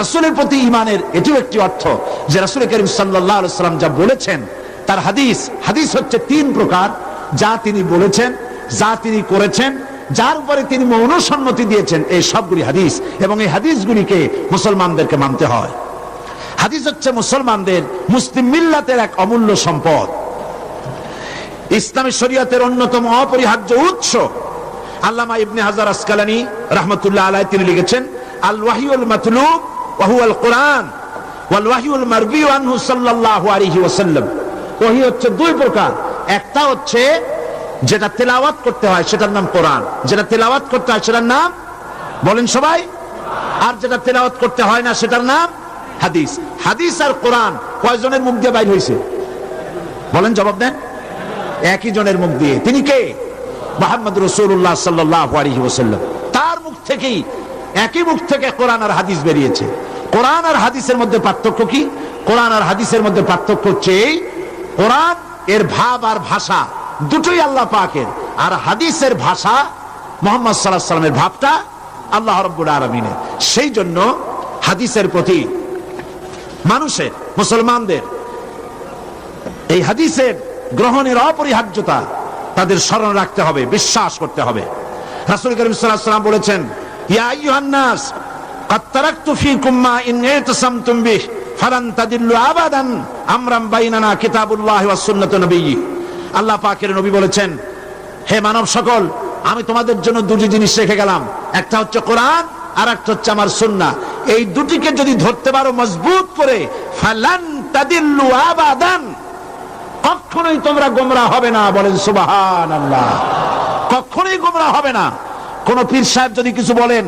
রাসূলের প্রতি ইমানের এটিও একটি অর্থ যে রাসূল করিম আলাইহি সাল্লাম যা বলেছেন, তার হাদিস হাদিস হচ্ছে তিন প্রকার। যা তিনি বলেছেন, যা তিনি করেছেন, যার উপরে তিনি মৌনসম্মতি দিয়েছেন, এই সবগুলি হাদিস এবং এই হাদিসগুলিকে মুসলমানদেরকে মানতে হয়। হাদিস হচ্ছে মুসলমানদের মুসলিম মিল্লাতের এক অমূল্য সম্পদ। ইসলামী শরীয়তের অন্যতম অপরিহার্য উৎস আল্লামা ইবনে হাজার আসকালানি রহমতুল্লাহ আলাই তিনি লিখেছেন আল ওয়াহিউল মাতলুব ওয়াহুয়াল কোরআন, ওয়াল ওয়াহিউল মারবি আনহু সাল্লাল্লাহু আলাইহি ওয়াসাল্লাম। ওহী হচ্ছে দুই প্রকার। একটা হচ্ছে যেটা তেলাওয়াত করতে হয়, সেটার নাম কোরআন। যেটা তেলাওয়াত করতে হয়, সেটার নাম বলেন সবাই। আর যেটা তেলাওয়াত করতে হয় না, সেটার নাম হাদিস। হাদিস আর কোরআন কয়জনের মুখ দিয়ে বাইর হয়েছে? বলেন জবাব দেন। একই জনের মুখ দিয়ে। তিনি কে? মোহাম্মদ রসুল্লাহ সাল্লাহ আলহি ওসাল্লাম তার মুখ থেকেই একই মুখ থেকে কোরআন আর হাদিস বেরিয়েছে। কোরআন আর হাদিসের মধ্যে পার্থক্য কি? কোরআন আর হাদিসের মধ্যে পার্থক্য হচ্ছে এই, কোরআন এর ভাব আর ভাষা দুটোই আল্লাহ পাকের, আর হাদিসের ভাষা মোহাম্মদ সাল্লাহ সাল্লামের ভাবটা আল্লাহ রব্বুল আলমিনের। সেই জন্য হাদিসের প্রতি মানুষের, মুসলমানদের এই হাদিসের গ্রহণের অপরিহার্যতা তাদের স্মরণ রাখতে হবে, বিশ্বাস করতে হবে। রাসূল করিম সাল্লাল্লাহু আলাইহি ওয়াসাল্লাম বলেছেন ইয়া আইয়ুহান নাস قد تركت فيكم ما إن اعتصمتم به فلن تضلوا أبدا أمرا بيننا كتاب الله والسنة نبيه আল্লাহ পাকের নবী বলেছেন হে মানব সকল আমি তোমাদের জন্য দুটি জিনিস রেখে গেলাম একটা হচ্ছে কোরআন আর একটা হচ্ছে আমার সুন্না এই দুটিকে যদি ধরতে পারো মজবুত করে ফালান তাদিল্লু আবাদান কখনোই তোমরা গোমরা হবে না বলেন সুবাহান আল্লাহ কখনোই গোমরা হবে না কোন পীর সাহেব যদি কিছু বলেন,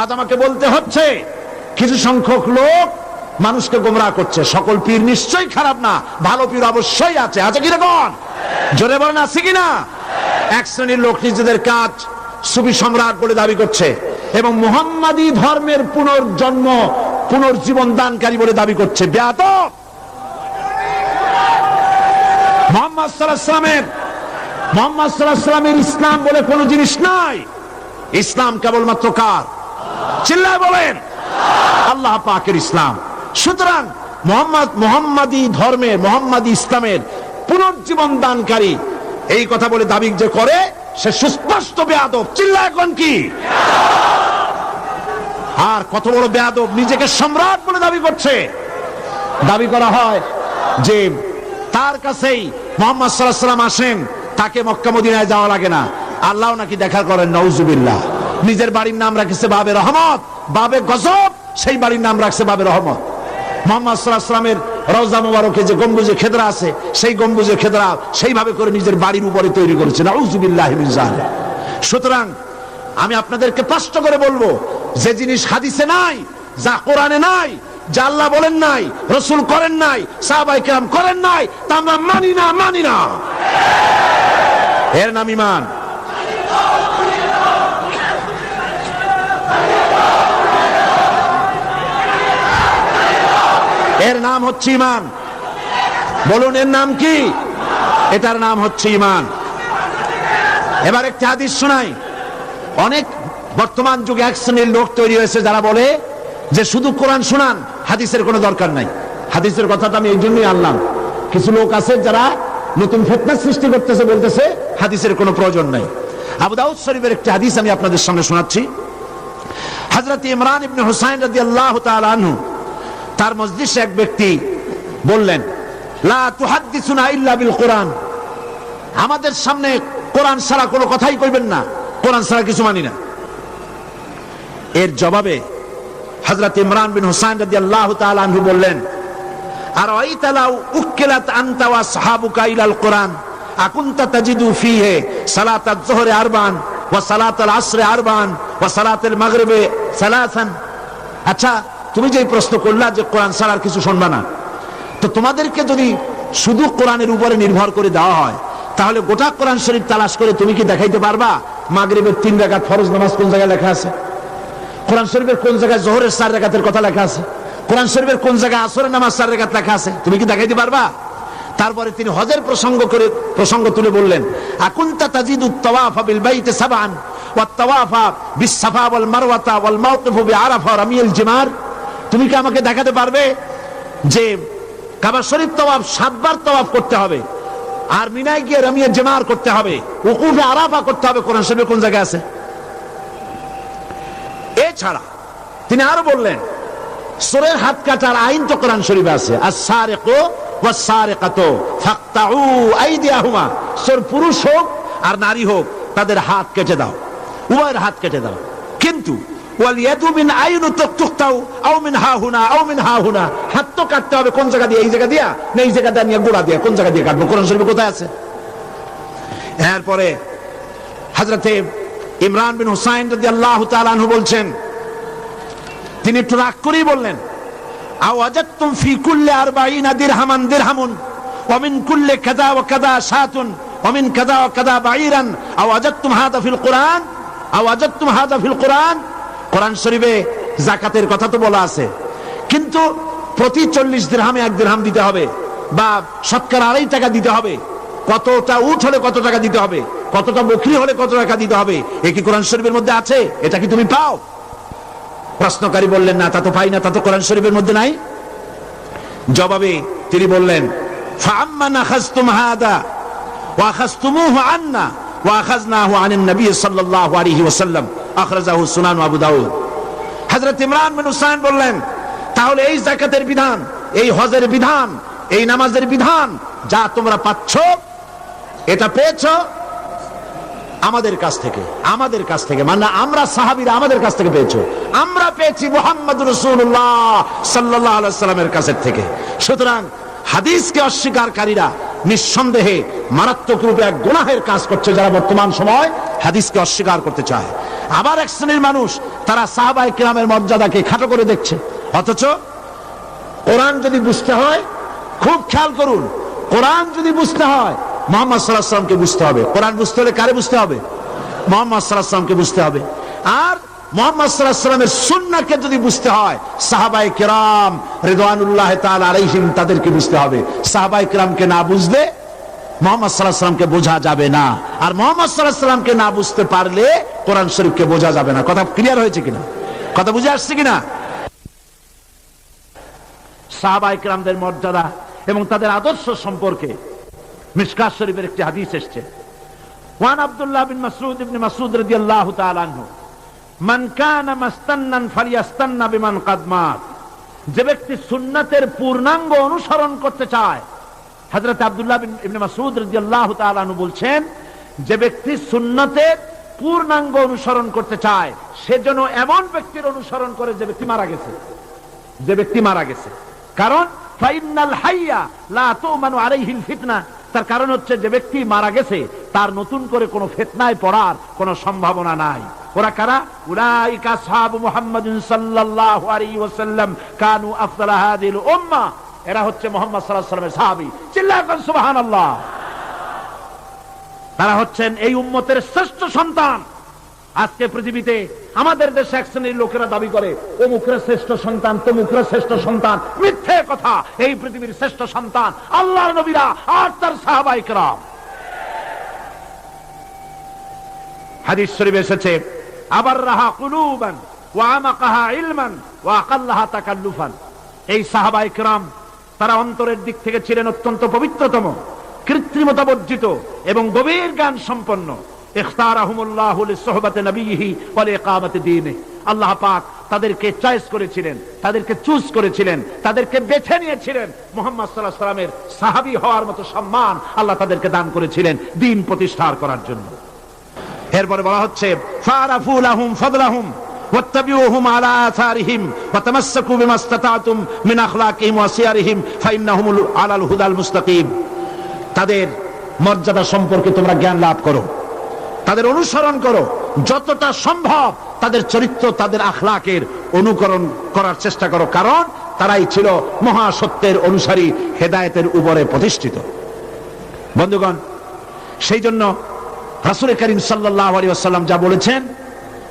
আজ আমাকে বলতে হচ্ছে, কিছু সংখ্যক লোক মানুষকে গোমরা করছে। সকল পীর নিশ্চয়ই খারাপ না, ভালো পীর অবশ্যই আছে। আছে কীরকম জোরে বলেন, আছে কিনা এক শ্রেণির লোক নিজেদের কাজ সুবি সম্রাট বলে দাবি করছে এবং মোহাম্মদী ধর্মের পুনর্জন্ম, পুনর্জীবন দানকারী বলে দাবি করছে। ব্যাত মোহাম্মদ সাল্লাহ সাল্লামের মোহাম্মদ সাল্লাহ সাল্লামের ইসলাম বলে কোন জিনিস নাই। ইসলাম কেবলমাত্র কার? চিল্লায় বলেন। আল্লাহ পাকের ইসলাম। সুতরাং মোহাম্মদ, মোহাম্মদী ধর্মের, মোহাম্মদী ইসলামের পুনর্জীবন দানকারী এই কথা বলে দাবি যে করে, সে সুস্পষ্ট বেয়াদব। চিল্লা এখন কি? আর কত বড় বেয়াদব নিজেকে সম্রাট বলে দাবি করছে। দাবি করা হয় যে তার কাছেই মোহাম্মদ সাল্লাহ সাল্লাম আসেন, তাকে মক্কা মদিনায় যাওয়া লাগে না। আল্লাহ নাকি দেখা করেন নৌজুবিল্লাহ নিজের বাড়ির নাম রাখছে বাবে রহমত। বাবে গজব, সেই বাড়ির নাম রাখছে বাবে রহমত। মোহাম্মদ সাল্লাহ সাল্লামের রওজা যে গম্বুজে খেদরা আছে, সেই গম্বুজে খেদরা সেইভাবে করে নিজের বাড়ির উপরে তৈরি করেছে। সুতরাং আমি আপনাদেরকে স্পষ্ট করে বলব, যে জিনিস হাদিসে নাই, যা কোরআনে নাই, যা আল্লাহ বলেন নাই, রসুল করেন নাই সাহাবাই করেন নাই, তা আমরা মানি না মানি না। এর নাম ইমান এর নাম হচ্ছে ইমান বলুন, এর নাম কি? এটার নাম হচ্ছে ইমান এবার একটি হাদিস শোনাই। অনেক বর্তমান যুগে এক শ্রেণির লোক তৈরি হয়েছে যারা বলে যে শুধু কোরআন শোনান, হাদিসের কোনো দরকার নাই। হাদিসের কথাটা আমি এই জন্যই আনলাম। কিছু লোক আছে যারা নতুন ফেতনা সৃষ্টি করতেছে, বলতেছে, হাদিসের কোনো প্রয়োজন নাই। আবু দাউদ শরীফের একটি হাদিস আমি আপনাদের সামনে শোনাচ্ছি। হযরত ইমরান ইবনে হুসাইন রাদিয়াল্লাহু তাআলা আনহু, তার মজলিসে এক ব্যক্তি বললেন, লা তুহাদ্দিসুনা ইল্লা বিল কোরআন। আমাদের সামনে কোরআন ছাড়া কোনো কথাই কইবেন না। কোরআন ছাড়া কিছু মানি না। এর জবাবে হযরত ইমরান বিন হুসাইন রাদিয়াল্লাহু তাআলা আনহু বললেন আর আইতালাউ উকিলাত আনতা ওয়া সাহাবুকা ইলাল কোরআন? আকুনতা তাজিদু ফিহে সালাত আয-যুহরি আরবান, ওয়া সালাত আল-আসরি আরবান, ওয়া সালাত আল-মাগরিবি সালাসান। আচ্ছা তুমি যে প্রশ্ন করলা যে কোরআন ছাড়া কিছু শুনবা না, তো তোমাদেরকে যদি শুধু কোরআনের উপরে নির্ভর করে দেওয়া হয়, তাহলে গোটা কোরআন শরীফ তালাশ করে তুমি কি দেখাইতে পারবা? মাগরিবের তিন রাকাত ফরজ নামাজ কোন জায়গায় লেখা আছে? কোরআন শরীফের কোন জায়গায় জোহরের চার রেখাতের কথা লেখা আছে? কোরআন শরীফের কোন জায়গায় আসরের নামাজ চার রেখাত লেখা আছে? তুমি কি দেখাইতে পারবা? তারপরে তিনি হজের প্রসঙ্গ করে, প্রসঙ্গ তুলে বললেন, আকুনতা তাজিদু তাওয়াফা বিল বাইতি সাবআন, ওয়া তাওয়াফা বিস সাফা ওয়াল মারওয়াতা ওয়াল মাওকিফু বিআরাফা রামিয়াল জিমার। তুমি কি আমাকে দেখাতে পারবে যে কাবা শরীফ তওয়াফ সাতবার তওয়াফ করতে হবে, আর মিনায় গিয়ে রমিয়ে জেমার করতে হবে, উকুফে আরাফা করতে হবে, কোরআন শরীফে কোন জায়গায় আছে? এছাড়া তিনি আরও বললেন, সোরের হাত কাটার আইন তো কোরআন শরীফে আছে আর সারেকো পুরুষ হোক আর নারী হোক, তাদের হাত কেটে দাও, উভয়ের হাত কেটে দাও। কিন্তু হাত তো কাটতে হবে কোন জায়গা দিয়ে, এই জায়গা দিয়া? না, এই জায়গা দিয়ে নিয়ে গোড়া দিয়া, কোন জায়গা দিয়ে কোথায় আছে? এরপরে ইমরান বিন হুসাইন বলছেন, তিনি একটু রাগ করেই বললেন আওয়াজাতুম ফি কুল্লি আরবাঈনা দিরহামান দিরহামুন, ওয়া মিন কুল্লি কাযা ওয়া কাযা শাতুন ওয়া মিন কাযা ওয়া কাযা বাঈরান। আওয়াজাতুম হাদা ফিল কুরআন আওয়াজাতুম হাদা ফিল কুরআন। কোরআন শরীফে যাকাতের কথা তো বলা আছে। কিন্তু প্রতি চল্লিশ দিরহামে এক দিরহাম দিতে হবে, বা শতকরা আড়াই টাকা দিতে হবে। কতটা উঠ হলে কত টাকা দিতে হবে, কতটা বকরি হলে কত টাকা দিতে হবে, এ কি কোরআন শরীফের মধ্যে আছে? এটা কি তুমি পাও? প্রশ্নকারী বললেন, না, তা তো পাই না, তা তো কোরআন শরীফের মধ্যে নাই? জবাবে তিনি বললেন বললেন, তাহলে এই যাকাতের বিধান, এই হজের বিধান, এই নামাজের বিধান যা তোমরা পাচ্ছ, এটা পেয়েছ আমাদের কাছ থেকে, আমাদের কাছ থেকে মানে আমরা সাহাবিরা আমাদের কাছ থেকে পেয়েছ। আমরা পেয়েছি মোহাম্মদ রসুল্লাহ সাল্লাহ সাল্লামের কাছের থেকে। সুতরাং হাদিসকে অস্বীকারীরা নিঃসন্দেহে মারাত্মক রূপে এক গুনাহের কাজ করছে যারা বর্তমান সময় হাদিসকে অস্বীকার করতে চায়। আবার এক শ্রেণির মানুষ তারা সাহাবাই কিরামের মর্যাদাকে খাটো করে দেখছে। অথচ কোরআন যদি বুঝতে হয়, খুব খেয়াল করুন, কোরআন যদি বুঝতে হয় মোহাম্মদ সাল্লাহ সাল্লামকে বুঝতে হবে? কোরআন বুঝতে হলে কারে বুঝতে হবে? মোহাম্মদ বুঝতে হবে। আর মোহাম্মদ সাল্লাহ সাল্লামের সুন্নাকে যদি বুঝতে হয় সাহাবাই কেরাম রেদওয়ানুল্লাহ তাল আলাইহিম তাদেরকে বুঝতে হবে। সাহাবাই কেরামকে না বুঝলে মোহাম্মদ সাল্লাহ সাল্লামকে বোঝা যাবে না। আর মোহাম্মদ সাল্লাহ সাল্লামকে না বুঝতে পারলে কোরআন শরীফকে বোঝা যাবে না। কথা ক্লিয়ার হয়েছে কিনা? কথা বুঝে আসছে কিনা? সাহাবাই কেরামদের মর্যাদা এবং তাদের আদর্শ সম্পর্কে মিসকাত শরীফের একটি হাদিস এসছে। ওয়ান আব্দুল্লাহ বিন ইবনে রাদিয়াল্লাহু তাআলা আনহু, মান কানা মাস্তান্নান ফালিয়াস্তান্না বিমান কাদ মাত। যে ব্যক্তি সুন্নাতের পূর্ণাঙ্গ অনুসরণ করতে চায়, হযরত আব্দুল্লাহ বিন ইবনে রাদিয়াল্লাহু তাআলা আনহু বলছেন, যে ব্যক্তি সুন্নাতের পূর্ণাঙ্গ অনুসরণ করতে চায়, সে যেন এমন ব্যক্তির অনুসরণ করে যে ব্যক্তি মারা গেছে। যে ব্যক্তি মারা গেছে। কারণ ফাইনাল হাইয়া লা তুমানু আলাইহিল ফিতনা। তার কারণ হচ্ছে যে ব্যক্তি মারা গেছে, তার নতুন করে কোনো ফেতনায় পড়ার কোনো সম্ভাবনা নাই। ওরা কারা? উলাইকা সাল্লাল্লাহু আলাইহি ওয়াসাল্লাম, কানু আফদাল হাদিল উম্মাহ এরা হচ্ছে মোহাম্মদ সাল্লাল্লাহু আলাইহি ওয়াসাল্লামের সাহাবী। চিল্লায় সুবহানাল্লাহ। তারা হচ্ছেন এই উম্মতের শ্রেষ্ঠ সন্তান। আজকে পৃথিবীতে আমাদের দেশে এক শ্রেণির লোকেরা দাবি করে, অমুকরা শ্রেষ্ঠ সন্তান, তমুকরা শ্রেষ্ঠ সন্তান। মিথ্যে কথা। এই পৃথিবীর শ্রেষ্ঠ সন্তান আল্লাহর নবীরা আর তার সাহাবাইকরাম হাদিস শরীফ এসেছে, আবার রাহা কুলুবান, ওয়া আমাকাহা ইলমান, ওয়া আকাল্লাহা তাকাল্লুফান। এই সাহাবাইকরাম, তারা অন্তরের দিক থেকে ছিলেন অত্যন্ত পবিত্রতম, কৃত্রিমতা বর্জিত এবং গভীর জ্ঞান সম্পন্ন। ইখতারাহুমুল্লাহু লিসহবাতি নবিয়িহি ওয়া লিইকামাতি দীনিহি আল্লাহ পাক তাদেরকে চয়েস করেছিলেন তাদেরকে চুজ করেছিলেন তাদেরকে বেছে নিয়েছিলেন মোহাম্মদ সাল্লাল্লাহু আলাইহি সাল্লামের সাহাবী হওয়ার মতো সম্মান আল্লাহ তাদেরকে দান করেছিলেন দ্বীন প্রতিষ্ঠার করার জন্য এরপরে বলা হচ্ছে ফারাফু লাহুম ফাদলাহুম واتبعوهم على آثارهم وتمسكوا بما استطعتم من أخلاقهم وسيرهم فإنهم على الهدى المستقيم তাদের মর্যাদা সম্পর্কে তোমরা জ্ঞান লাভ করো তাদের অনুসরণ করো। যতটা সম্ভব তাদের চরিত্র, তাদের আখলাকের অনুকরণ করার চেষ্টা করো। কারণ তারাই ছিল মহাসত্যের অনুসারী, হেদায়েতের উপরে প্রতিষ্ঠিত। বন্ধুগণ, সেই জন্য রাসুল করিম সাল্লাহ যা বলেছেন,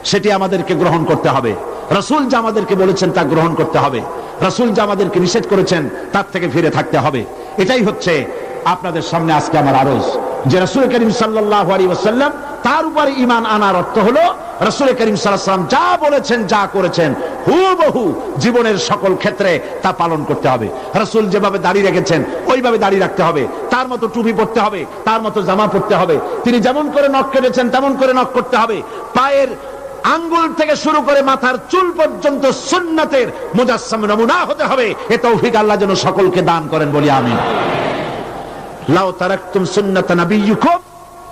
সেটি আমাদেরকে গ্রহণ করতে হবে। রসুল যা আমাদেরকে বলেছেন, তা গ্রহণ করতে হবে। রসুল যা আমাদেরকে নিষেধ করেছেন, তার থেকে ফিরে থাকতে হবে। এটাই হচ্ছে আপনাদের সামনে আজকে আমার আরজ। যে রসুল করিম সাল্লাহ আলী ওসাল্লাম তার উপরে ইমান আনার অর্থ হলো, রসুল করিম সাল্লাম যা বলেছেন, যা করেছেন, হুবহু জীবনের সকল ক্ষেত্রে তা পালন করতে হবে। রসুল যেভাবে দাঁড়িয়ে রেখেছেন, ওইভাবে দাঁড়িয়ে রাখতে হবে। তার মতো টুপি পরতে হবে, তার মতো জামা পরতে হবে। তিনি যেমন করে নখ কেটেছেন, তেমন করে নখ করতে হবে। পায়ের আঙ্গুল থেকে শুরু করে মাথার চুল পর্যন্ত সুন্নাতের মুজাসসাম নমুনা হতে হবে। এ তৌফিক আল্লাহ যেন সকলকে দান করেন বলি আমি লাউ তারাকতুম সুন্নাত নাবিয়্যিকুম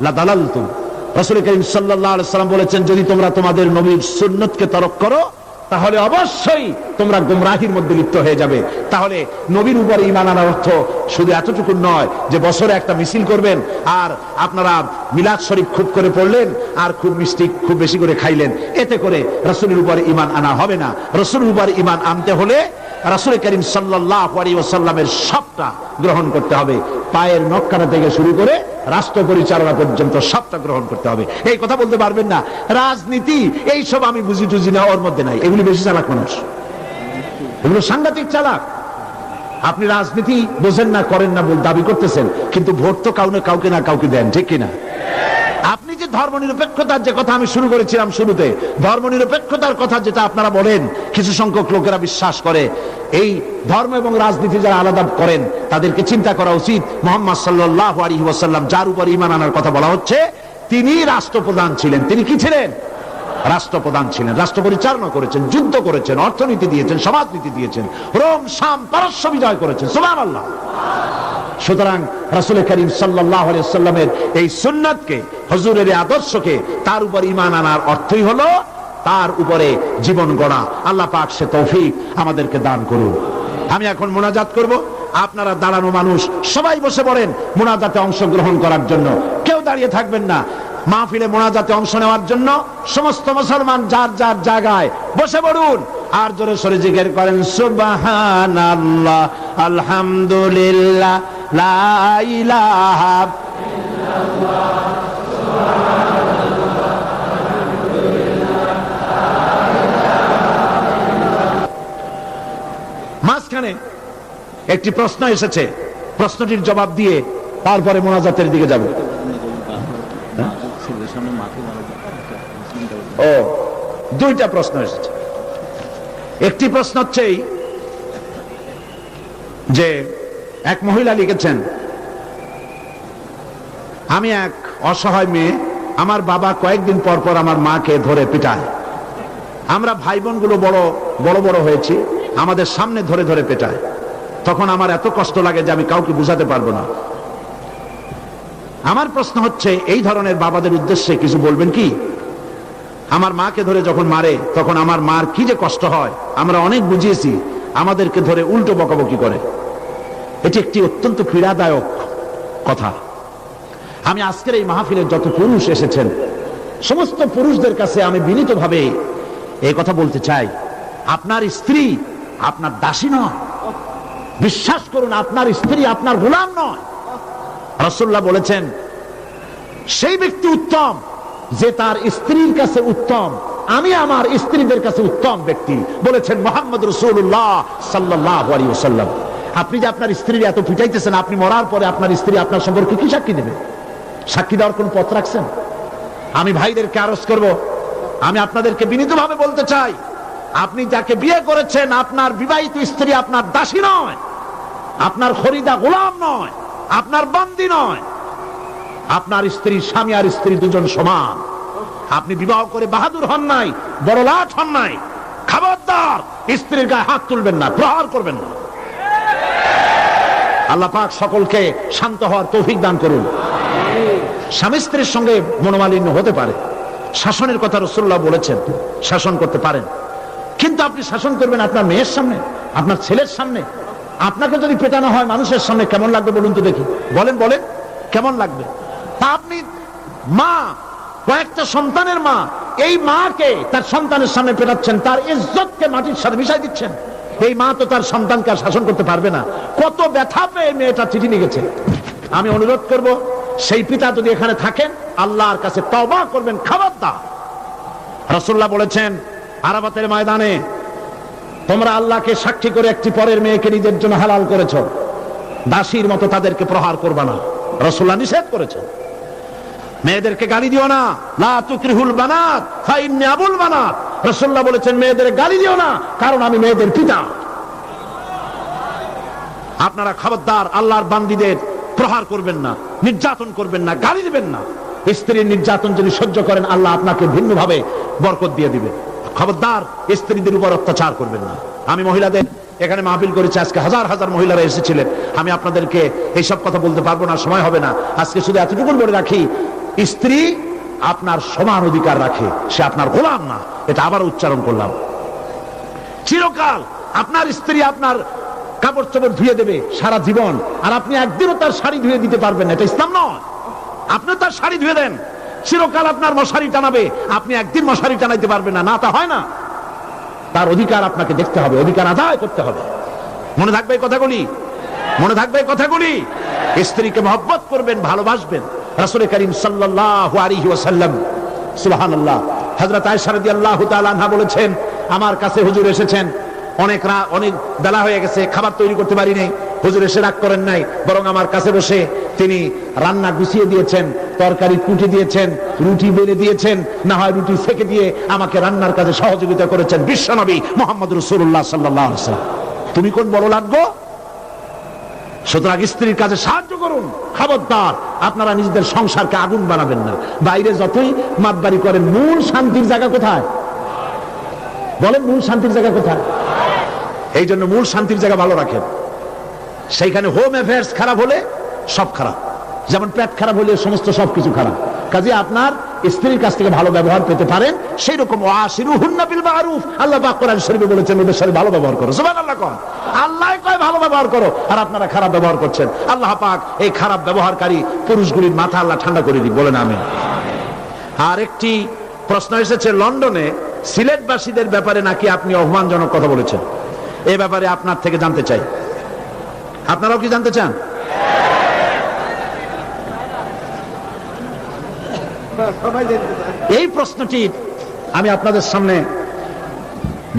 লা দালালতুম করিম সাল্লাম বলেছেন, যদি তোমরা তোমাদের নবীর সুন্নতকে তরক করো, তাহলে অবশ্যই তোমরা গুমরাহির মধ্যে লিপ্ত হয়ে যাবে। তাহলে নবীর ঈমান আনার অর্থ শুধু এতটুকু নয় যে বছরে একটা মিছিল করবেন, আর আপনারা মিলাদ শরীফ খুব করে পড়লেন, আর খুব মিষ্টি খুব বেশি করে খাইলেন। এতে করে রাসূলের উপরে ঈমান আনা হবে না। রাসূলের উপরে ঈমান আনতে হলে রাসূল করিম আলাইহি ওয়াসাল্লামের সবটা গ্রহণ করতে হবে। পায়ের নখকাটা থেকে শুরু করে রাষ্ট্র পরিচালনা পর্যন্ত সবটা গ্রহণ করতে হবে। এই কথা বলতে পারবেন না। রাজনীতি এই সব আমি বুঝি টুঝি না, ওর মধ্যে নাই। এগুলি বেশি চালাক মানুষ। এগুলো সাংঘাতিক চালাক। আপনি রাজনীতি বোঝেন না, করেন না দাবি করতেছেন, কিন্তু ভোট তো কাউকে কাউকে না কাউকে দেন, ঠিক কিনা? আপনি যে কথা আমি শুরু করেছিলাম শুরুতে ধর্ম নিরপেক্ষতার কথা যেটা আপনারা বলেন, কিছু সংখ্যক লোকেরা বিশ্বাস করে, এই ধর্ম এবং রাজনীতি যারা আলাদা করেন, তাদেরকে চিন্তা করা উচিত। মোহাম্মদ সাল্লাহ আলী ওয়াসাল্লাম যার উপর ইমান আনার কথা বলা হচ্ছে, তিনি রাষ্ট্রপ্রধান ছিলেন। তিনি কি ছিলেন? রাষ্ট্রপ্রধান ছিলেন। রাষ্ট্র পরিচালনা করেছেন, যুদ্ধ করেছেন, অর্থনীতি দিয়েছেন, সমাজনীতি দিয়েছেন, রোম, শাম, পারস্য বিজয় করেছেন। সোমান আল্লাহ সুতরাং রাসুল করিম সাল্লাহ সাল্লামের এই সুন্নাতকে, হজুরের আদর্শকে তার উপর ইমান আনার অর্থই হলো তার উপরে জীবন গড়া। আল্লাহ পাক সে তৌফিক আমাদেরকে দান করুন। আমি এখন মোনাজাত করব। আপনারা দাঁড়ানো মানুষ, সবাই বসে পড়েন মোনাজাতে অংশগ্রহণ করার জন্য। কেউ দাঁড়িয়ে থাকবেন না। মাহফিলে মোনাজাতে অংশ নেওয়ার জন্য সমস্ত মুসলমান যার যার জায়গায় বসে পড়ুন। আর জোরে সরে জিজ্ঞের করেন আল্লাহ আলহামদুলিল্লাহ। লা মাঝখানে একটি প্রশ্ন এসেছে। প্রশ্নটির জবাব দিয়ে তারপরে মোনাজাতের দিকে যাব। ও, দুইটা প্রশ্ন এসেছে। একটি প্রশ্ন হচ্ছে যে এক মহিলা লিখেছেন, আমি এক অসহায় মেয়ে, আমার বাবা কয়েকদিন পর পর আমার মাকে ধরে পিটায়। আমরা ভাই বোনগুলো বড় বড় বড় হয়েছি, আমাদের সামনে ধরে ধরে পেটায়। তখন আমার এত কষ্ট লাগে যে আমি কাউকে বুঝাতে পারব না। আমার প্রশ্ন হচ্ছে, এই ধরনের বাবাদের উদ্দেশ্যে কিছু বলবেন কি? আমার মাকে ধরে যখন মারে, তখন আমার মার কি যে কষ্ট হয়, আমরা অনেক বুঝিয়েছি, আমাদেরকে ধরে উল্টো বকাবকি করে। এটি একটি অত্যন্ত পীড়াদায়ক কথা। আমি আজকের এই মাহফিলের যত পুরুষ এসেছেন, সমস্ত পুরুষদের কাছে আমি বিনীতভাবে এই কথা বলতে চাই। আপনার স্ত্রী আপনার দাসী নয়। বিশ্বাস করুন, আপনার স্ত্রী আপনার গোলাম নয়। রসুল্লাহ বলেছেন, সেই ব্যক্তি উত্তম যে তার স্ত্রীর কাছে উত্তম, আমি আমার স্ত্রীদের কাছে উত্তম ব্যক্তি, বলেছেন মোহাম্মদ রসুল্লাহ সাল্লাহ আলী ওসাল্লাম আপনি যে আপনার স্ত্রীর এত পিটাইতেছেন আপনি মরার পরে আপনার স্ত্রী আপনার সম্পর্কে কি সাক্ষী দেবে? সাক্ষী দেওয়ার কোন পথ রাখছেন? আমি ভাইদেরকে আরজ করব। আমি আপনাদেরকে বিনীতভাবে বলতে চাই, আপনি যাকে বিয়ে করেছেন, আপনার বিবাহিত স্ত্রী আপনার দাসী নয়, আপনার খরিদা গোলাম নয়, আপনার বান্দি নয়। আপনার স্ত্রী স্বামী আর স্ত্রী দুজন সমান। আপনি বিবাহ করে বাহাদুর হন নাই, বড় লাট হন নাই। খবরদার, স্ত্রীর গায়ে হাত তুলবেন না, প্রহার করবেন না। আল্লাহ পাক সকলকে শান্ত হওয়ার তৌফিক দান করুন। স্বামী স্ত্রীর সঙ্গে মনোমালিন্য হতে পারে। শাসনের কথা রসুল্লাহ বলেছেন, শাসন করতে পারেন। কিন্তু আপনি শাসন করবেন আপনার মেয়ের সামনে, আপনার ছেলের সামনে? আপনাকে যদি পেটানো হয় মানুষের সামনে, কেমন লাগবে বলুন তো দেখি? বলেন বলেন, কেমন লাগবে? তা আপনি মা, কয়েকটা সন্তানের মা, এই মাকে তার সন্তানের সামনে পেটাচ্ছেন, তার ইজ্জতকে মাটির সাথে মিশাই দিচ্ছেন। এই মা তো তার সন্তানকে আর শাসন করতে পারবে না। কত ব্যথা পেয়ে মেয়েটা চিঠি লিখেছে। আমি অনুরোধ করব, সেই পিতা যদি এখানে থাকেন, আল্লাহর কাছে তবা করবেন খাবার দা রসুল্লাহ বলেছেন আরাবাতের ময়দানে তোমরা আল্লাহকে সাক্ষী করে একটি পরের মেয়েকে নিজের জন্য হালাল করেছ। দাসীর মতো তাদেরকে প্রহার করবা না। রসুল্লাহ নিষেধ করেছেন। মেয়েদেরকে গালি দিও না। লা তুকরিহুল বানাত, ফাইন্নি আবুল বানাত। রাসূলুল্লাহ বলেছেন, মেয়েদের গালি দিও না, কারণ আমি মেয়েদের পিতা। আপনারা খবরদার, আল্লাহর বান্দিদের প্রহার করবেন না, নির্যাতন করবেন না, গালি দিবেন না। স্ত্রীর নির্যাতন যদি সহ্য করেন, আল্লাহ আপনাকে ভিন্নভাবে বরকত দিয়ে দিবে। খবরদার, স্ত্রীদের উপর অত্যাচার করবেন না। আমি মহিলাদের এখানে মাহফিল করেছি, আজকে হাজার হাজার মহিলারা এসেছিলেন। আমি আপনাদেরকে এইসব কথা বলতে পারব না, সময় হবে না। আজকে শুধু এতটুকু বলে রাখি, স্ত্রী আপনার সমান অধিকার রাখে, সে আপনার গোলাম না। এটা আবার উচ্চারণ করলাম। চিরকাল আপনার স্ত্রী আপনার কাপড় চোপড় ধুয়ে দেবে সারা জীবন, আর আপনি একদিনও তার শাড়ি ধুয়ে দিতে পারবেন না। এটা ইসলাম নয়। আপনি তার শাড়ি ধুয়ে দেন। চিরকাল আপনার মশারি টানাবে। আপনি একদিন মশারি টানাইতে পারবেন না। না, তা হয় না। তার অধিকার আপনাকে দেখতে হবে, অধিকার আদায় করতে হবে। মনে থাকবে কথাগুলি? মনে থাকবে কথাগুলি? স্ত্রীকে মহব্বত করবেন, ভালোবাসবেন। রাসূল করিম সাল্লাল্লাহু আলাইহি ওয়াসাল্লাম, সুবহানাল্লাহ। হযরত আয়েশা রাদিয়াল্লাহু তাআলা আনহা বলেছেন, আমার কাছে হুজুর এসেছেন। অনেক রা, অনেক বেলা হয়ে গেছে, খাবার তৈরি করতে পারি নাই। হুজুর এসে রাগ করেন নাই, বরং আমার কাছে বসে তিনি রান্না গুছিয়ে দিয়েছেন, তরকারি কুটি দিয়েছেন, রুটি বেড়ে দিয়েছেন, না হয় রুটি সেকে দিয়ে আমাকে রান্নার কাজে সহযোগিতা করেছেন বিশ্বনবী মোহাম্মদ রসুল্লাহ সাল্লাহ তুমি কোন বড় লাগবো? সুতরাং স্ত্রীর কাজে সাহায্য করুন, খবরদার। আপনারা নিজেদের সংসারকে আগুন বানাবেন না। বাইরে যতই মাতবাড়ি করেন, মূল শান্তির জায়গা কোথায়? বলেন, মূল শান্তির জায়গা কোথায়? এই জন্য মূল শান্তির জায়গা ভালো রাখেন। সেইখানে হোম অ্যাফেয়ার্স খারাপ হলে সব খারাপ। যেমন পেট খারাপ হলে সমস্ত সবকিছু খারাপ। কাজে আপনার স্ত্রীর কাছ থেকে ভালো ব্যবহার পেতে পারেন সেই রকম ওয়াসিরু হুন্না বিল মারুফ। আল্লাহ পাক কোরআন শরীফে বলেছেন, ওদের সাথে ভালো ব্যবহার করো। সুবহানাল্লাহ কোন আল্লাহ কয় ভালো ব্যবহার করো, আর আপনারা খারাপ ব্যবহার করছেন। আল্লাহ পাক এই খারাপ ব্যবহারকারী পুরুষগুলির মাথা আল্লাহ ঠান্ডা করে দিক, বলেন আমি। আর একটি প্রশ্ন এসেছে, লন্ডনে সিলেটবাসীদের ব্যাপারে নাকি আপনি অপমানজনক কথা বলেছেন? এ ব্যাপারে আপনার থেকে জানতে চাই। আপনারাও কি জানতে চান? এই প্রশ্নটি আমি আপনাদের সামনে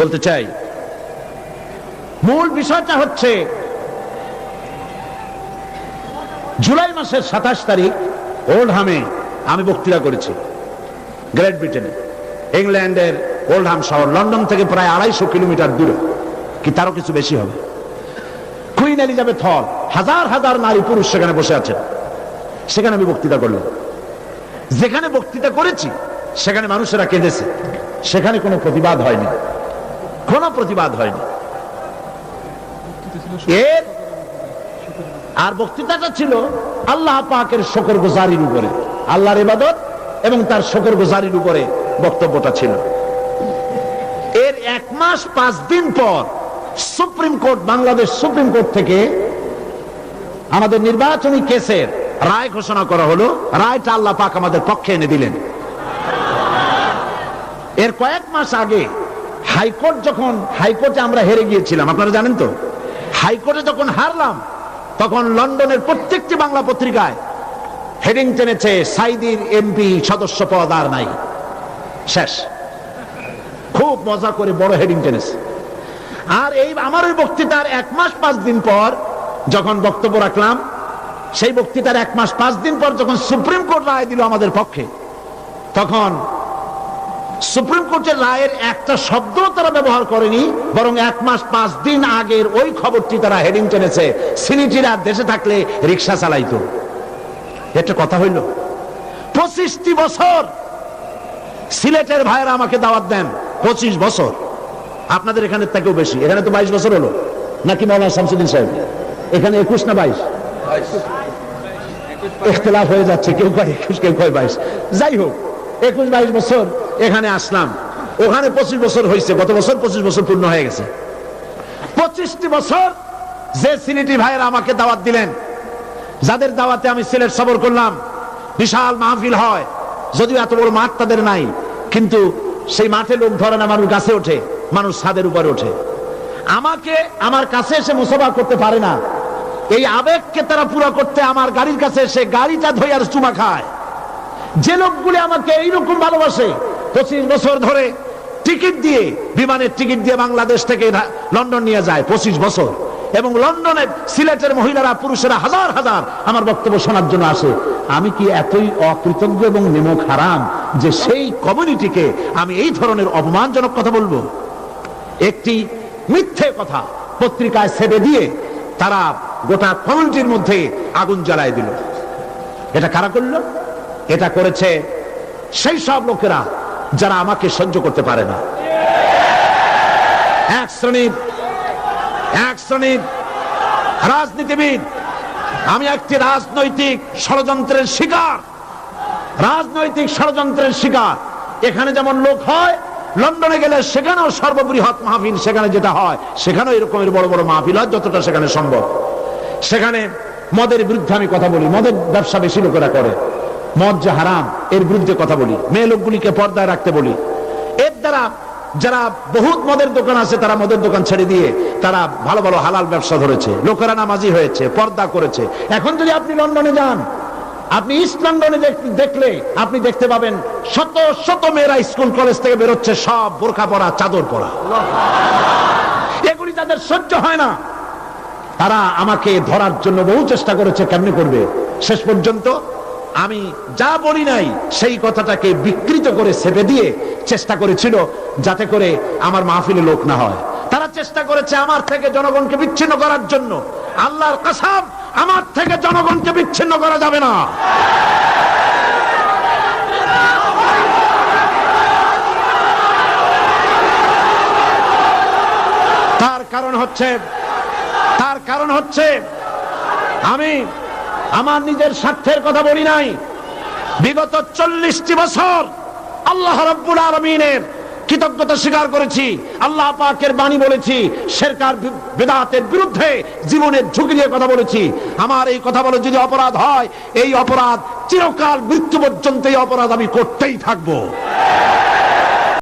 বলতে চাই। মূল বিষয়টা হচ্ছে, জুলাই মাসের সাতাশ তারিখ ওল্ডহামে আমি বক্তৃতা করেছি, গ্রেট ব্রিটেনে। ইংল্যান্ডের ওল্ডহাম শহর, লন্ডন থেকে প্রায় আড়াইশো কিলোমিটার দূরে। কি তারও কিছু বেশি হবে? কুইন এলিজাবেথ হল, হাজার হাজার নারী পুরুষ সেখানে বসে আছেন। সেখানে আমি বক্তৃতা করলাম। যেখানে বক্তৃতা করেছি, সেখানে মানুষেরা কেঁদেছে। সেখানে কোনো প্রতিবাদ হয়নি। কোনো প্রতিবাদ হয়নি। এর আর বক্তৃতাটা ছিল আল্লাহ পাকের শকর গোজারির উপরে। আল্লাহর ইবাদত এবং তার শকর গোজারির উপরে বক্তব্যটা ছিল। এর এক মাস পাঁচ দিন পর supreme court, Bangladesh supreme court থেকে আমাদের নির্বাচনী কেসের রায় ঘোষণা করা হলো। রায়টা আল্লাহ পাক আমাদের পক্ষে এনে দিলেন। এর কয়েক মাস আগে হাইকোর্ট, যখন হাইকোর্টে আমরা হেরে গিয়েছিলাম, আপনারা জানেন তো? হাইকোর্টে যখন হারলাম, তখন লন্ডনের প্রত্যেকটি বাংলা পত্রিকায় হেডিং টেনেছে সাইদির এমপি সদস্য পদ আর নাই। শেষ। খুব মজা করে বড় হেডিং টেনেছে আর এই আমার ওই বক্তৃতার এক মাস পাঁচ দিন পর যখন বক্তব্য রাখলাম, সেই বক্তৃতার এক মাস পাঁচ দিন পর যখন সুপ্রিম কোর্ট রায় দিল আমাদের পক্ষে, তখন সুপ্রিম কোর্টের রায়ের একটা শব্দ তারা ব্যবহার করেনি বরং এক মাস পাঁচ দিন আগের ওই খবরটি তারা হেডিং টেনেছে সিনিটিরা দেশে থাকলে রিক্সা চালাইতো। একটা কথা হইল পঁচিশটি বছর সিলেটের ভাইয়েরা আমাকে দাওয়াত দেন পঁচিশ বছর। আপনাদের এখানে থেকেও বেশি এখানে তো বাইশ বছর হলো। নাকি মৌলানা শামসুদ্দিন সাহেব? এখানে একুশ না বাইশ? ইখতলাফ হয়ে যাচ্ছে কেউ কয় একুশ কেউ কয় বাইশ। যাই হোক একুশ বাইশ বছর এখানে আসলাম। ওখানে পঁচিশ বছর হয়েছে গত বছর পঁচিশ বছর পূর্ণ হয়ে গেছে। পঁচিশটি বছর যে সিনিটি ভাইয়েরা আমাকে দাওয়াত দিলেন, যাদের দাওয়াতে আমি সিলেট সবর করলাম, বিশাল মাহফিল হয়। যদিও এত বড় মাঠ তাদের নাই, কিন্তু সেই মাঠে লোক ধরে না, মানুষ গাছে ওঠে, মানুষ ছাদের উপরে ওঠে। আমাকে আমার কাছে এসে মুসফা করতে পারে না। এই আবেগকে তারা পুরো করতে আমার গাড়ির কাছে এসে গাড়িটা ধরে আর চুমা খায়। যে লোকগুলি আমাকে এইরকম ভালোবাসে পঁচিশ বছর ধরে টিকিট দিয়ে, বিমানের টিকিট দিয়ে বাংলাদেশ থেকে লন্ডন নিয়ে যায়, পঁচিশ বছর। এবং লন্ডনে সিলেটের মহিলারা, পুরুষেরা হাজার হাজার আমার বক্তব্য শোনার জন্য আসে। আমি কি এতই অকৃতজ্ঞ এবং নেমক হারাম যে সেই কমিউনিটিকে আমি এই ধরনের অপমানজনক কথা বলব? একটি মিথ্যে কথা পত্রিকায় ছেড়ে দিয়ে তারা গোটা কমিউনিটির মধ্যে আগুন জ্বালায় দিল। এটা কারা করল? এটা করেছে সেই সব লোকেরা। যারা আমাকে সহ্য করতে পারে না। এক শ্রেণির এক শ্রেণির রাজনীতিবিদ, আমি একটি রাজনৈতিক ষড়যন্ত্রের শিকার। রাজনৈতিক ষড়যন্ত্রের শিকার। এখানে যেমন লোক হয়, লন্ডনে গেলে সেখানেও সর্ববৃহৎ মাহফিল, সেখানে যেটা হয়, সেখানেও এরকমের বড় বড় মাহফিল হয়, যতটা সেখানে সম্ভব। সেখানে মদের বিরুদ্ধে আমি কথা বলি, মদের ব্যবসা বেশি লোকেরা করে। মদ যে হারাম, এর বিরুদ্ধে কথা বলি। মেয়ে লোকগুলিকে পর্দায় রাখতে বলি। এর দ্বারা যারা বহুত মদের দোকান আছে, তারা মদের দোকান ছেড়ে দিয়ে তারা ভালো ভালো হালাল ব্যবসা ধরেছে। লোকেরা নামাজি হয়েছে, পর্দা করেছে। এখন যদি আপনি লন্ডনে যান, আপনি ইস্ট লন্ডনে দেখলে আপনি দেখতে পাবেন শত শত মেয়েরা স্কুল, কলেজ থেকে বেরোচ্ছে, সব বোরখা পরা, চাদর পরা। এগুলি তাদের সহ্য হয় না। তারা আমাকে ধরার জন্য বহু চেষ্টা করেছে, কেমনে করবে? শেষ পর্যন্ত আমি যা বলি নাই, সেই কথাটাকে বিকৃত করে সেপে দিয়ে চেষ্টা করেছিল যাতে করে আমার মাহফিলে লোক না হয়। তারা চেষ্টা করেছে আমার থেকে জনগণকে বিচ্ছিন্ন করার জন্য। আল্লাহর কাসাব আমার থেকে জনগণকে বিচ্ছিন্ন করা যাবে না। তার কারণ হচ্ছে, তার কারণ হচ্ছে, আমি আমার নিজের স্বার্থের কথা বলি নাই। বিগত চল্লিশটি বছর আল্লাহ রব্বুল আলমিনের কৃতজ্ঞতা স্বীকার করেছি, আল্লাহ পাকের বাণী বলেছি সরকার বেদাতের বিরুদ্ধে জীবনের ঝুঁকি নিয়ে কথা বলেছি। আমার এই কথা বলে যদি অপরাধ হয়, এই অপরাধ চিরকাল মৃত্যু পর্যন্ত এই অপরাধ আমি করতেই থাকব।